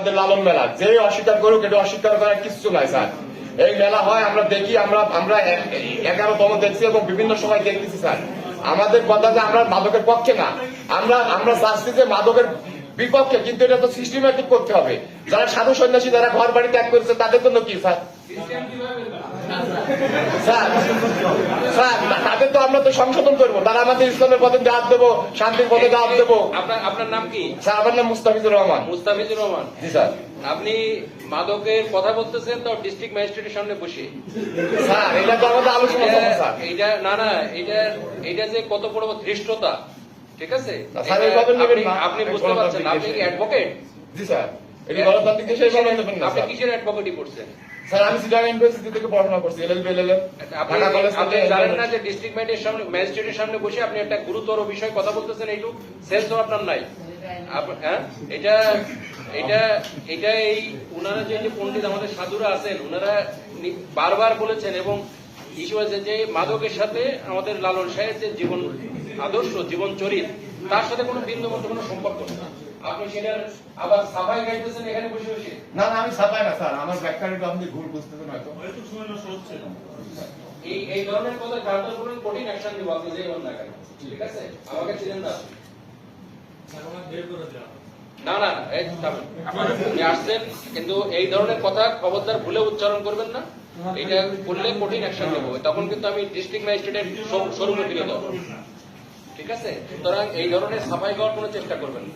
আমাদের লালন মেলা। যে অস্বীকার করুক, এটা অস্বীকার করার কিচ্ছু নাই, স্যার। এই মেলা হয়, আমরা দেখি, আমরা আমরা এগারো এগারোতম দেখছি এবং বিভিন্ন সময় দেখতেছি, স্যার। আমাদের কথা যে আমরা মাদকের পক্ষে না। আমরা আমরা চাচ্ছি যে মাদকের বিপক্ষে, কিন্তু এটা তো সিস্টেমেটিক করতে হবে। যারা সাধু সন্ন্যাসী, যারা ঘর বাড়ি ত্যাগ করেছে, তাদের জন্য কি, স্যার? স্যার স্যার তাদের তো আমরা তো সংশোধন করব। তারা আমাদের ইসলামের পথে দাঁত দেবো শান্তির পথে দাঁত দেবো। আপনার আপনার নাম কি? স্যার আমার নাম মুস্তাফিজুর রহমান। মুস্তাফিজুর রহমান। জি স্যার। আপনি মাদকের কথা বলতেছেন তো ডিস্ট্রিক্ট ম্যাজিস্ট্রেটের সামনে বসে। স্যার এটা তো আমাদের আলোচনা স্যার। এটা না না এটা এটা যে কত বড় ধৃষ্টতা ঠিক আছে? আপনি- বুঝতে পারছেন আপনি কি অ্যাডভোকেট জি স্যার। এটি গণতান্ত্রিক দেশে আপনি কিসের করছেন স্যার আমি সিটাং ইউনিভার্সিটি থেকে পড়াশোনা করছি এলএলবি এলএলএম ঢাকা কলেজ আপনি জানেন না যে ডিস্ট্রিক্ট ম্যাজিস্ট্রেটের সামনে ম্যাজিস্ট্রেটের সামনে বসে আপনি একটা গুরুতর বিষয় কথা বলতেছেন এইটুক সেন্সও আপনার নাই। হ্যাঁ? এটা এটা এটা এই উনারা যে যে পণ্ডিত আমাদের সাধুরা আছেন উনারা নি- বারবার বলেছেন এবং ইস্যু আছে যে মাদকের সাথে আমাদের লালন সাহেব যে জীবন আদর্শ জীবন চরিত তার সাথে কোনো বিন্দু মতো কোনো সম্পর্ক নেই। আপনি সেটার আবার সাফাই গাইতেছেন এখানে বসে বসে? না না আমি ছাপাই না স্যার। আমার ব্যাখ্যাটা আপনি ভুল বুঝতেছেন হয়তো। এই এই ধরনের কথা কার্যকর করুন কঠিন অ্যাকশন দিব আপনি যে হন না কেন? ঠিক আছে? আমাকে চিনেন না না না না, এই থামেন। আপনি আসছেন কিন্তু এই ধরনের কথা খবরদার ভুলে উচ্চারণ করবেন না। এটা করলে কঠিন অ্যাকশন নেব। তখন কিন্তু আমি ডিস্ট্রিক্ট ম্যাজিস্ট্রেটের ঠিক আছে? সুতরাং এই ধরনের সাফাই গাওয়ার কোনো চেষ্টা করবেন না।